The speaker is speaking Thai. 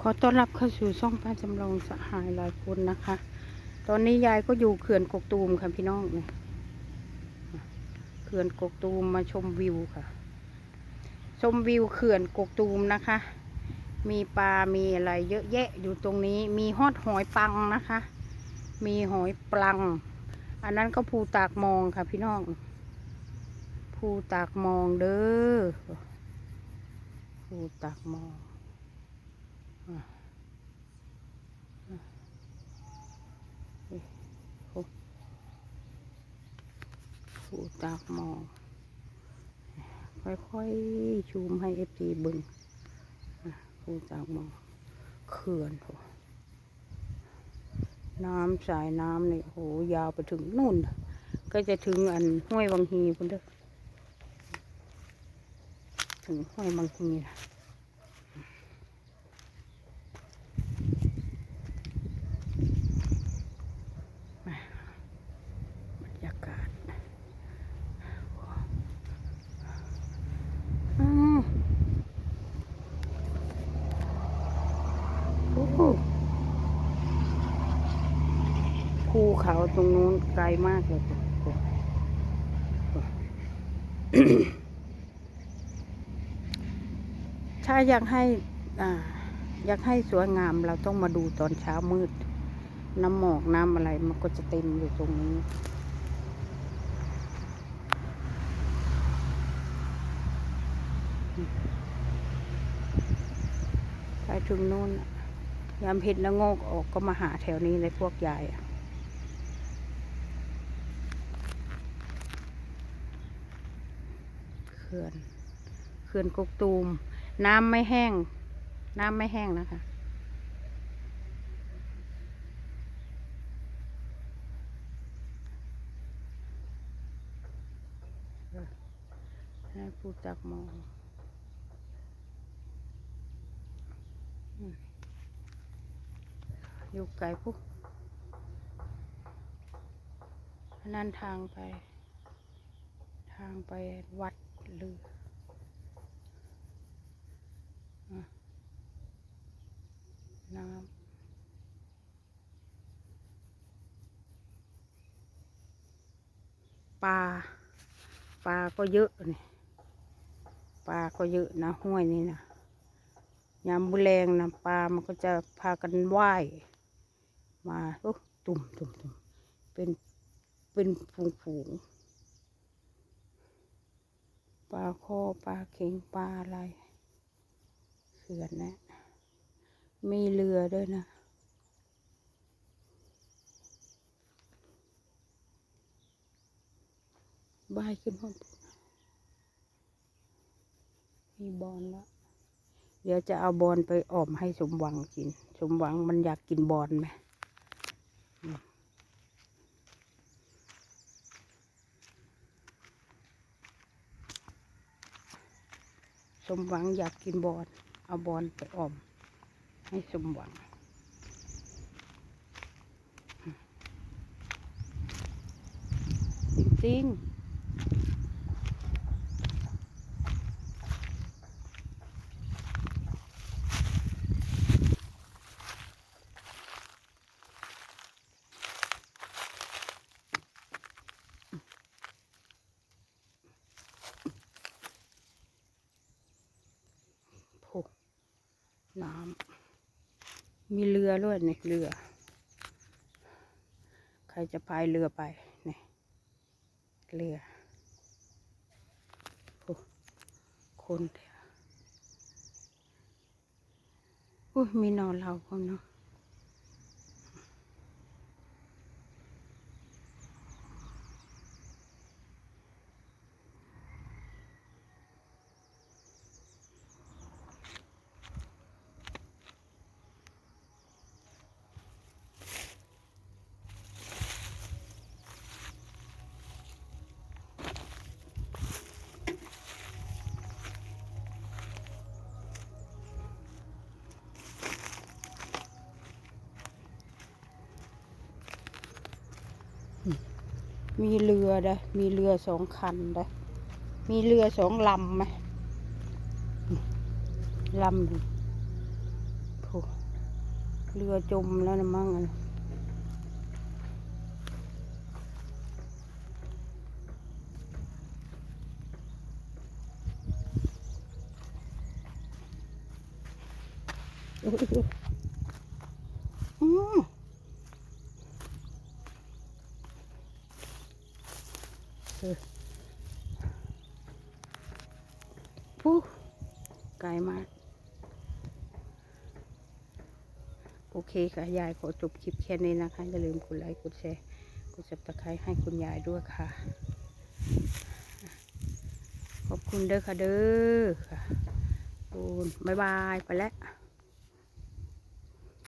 ขอต้อนรับเข้าสู่ช่องป้าจำลองสหายหลายคนนะคะ ตอนนี้ยายก็อยู่เขื่อนกกตูมค่ะพี่น้องเนี่ยเขื่อนกกตูมมาชมวิวค่ะ ชมวิวเขื่อนกกตูมนะคะ มีปลา มีอะไรเยอะแยะอยู่ตรงนี้ มีฮอดหอยปังนะคะ มีหอยปลัง อันนั้นก็ภูตากมองค่ะพี่น้อง ภูตากมองเด้อภูตากมอง สูตากมองค่อยๆ ชูมให้เอฟซีบึงสูตากมองเขื่อนโหน้ำสายน้ำเนี่ยโหยาวไปถึงนู่น ก็จะถึงอันห้วยวังฮีพุ่นเด้อถึงห้วยวังฮีนะ บรรยากาศอืมโอ้โห ภูเขาตรงนู้นไกลมากเลยค่ะถ้าอยากให้อ่าอยากให้สวยงามเราต้องมาดูตอนเช้ามืด น้ำหมอกน้ำอะไรมันก็จะเต็มอยู่ตรงนี้ ไปถึงนู่น ยามเห็นแล้วโงกออกก็มาหาแถวนี้เลยพวกยายอะเขื่อนเขื่อนกกตูม น้ำไม่แห้ง น้ำไม่แห้งนะคะให้ผู้จักมอง อยู่ไกลปุ๊บนั่นทางไป ทางไปวัดหรือน้ำปลาปลาก็เยอะนี่ปลาก็เยอะนะห้วยนี่นะยามบุแรงนะปลามันก็จะพากันว่าย มาโอ้ตุ่มตุ่มตุ่มเป็นเป็นฝูงฝูงปลาคอปลาเข็งปลาอะไรเขื่อนนะมีเรือด้วยนะบายขึ้นห้องมีบอลแล้ว เดี๋ยวจะเอาบอลไปออมให้สมหวังกิน สมหวังมันอยากกินบอลไหม สมหวังอยากกินบอลเอาบอลไปออม ให้สมหวัง จริงๆ โอ้ น้ำมีเรือด้วยนี่เรือ ใครจะพายเรือไปนี่เรือโอ้คนเถอะอุ้ยมีนอนเราคนเนาะ มีเรือได้อมีเรือสองคันได้อมีเรือสองลำไหมลำหนึ่งโอ้เรือจมแล้วนะมั่งอะอ้ยอืมเออ ปูไกลมาก โอเคค่ะ ยายขอจบคลิปแค่นี้นะคะ อย่าลืมกดไลค์ กดแชร์ กดซับสไครต์ให้คุณยายด้วยค่ะ ขอบคุณเด้อค่ะเด้อค่ะคุณบ๊ายบาย ไปแล้ว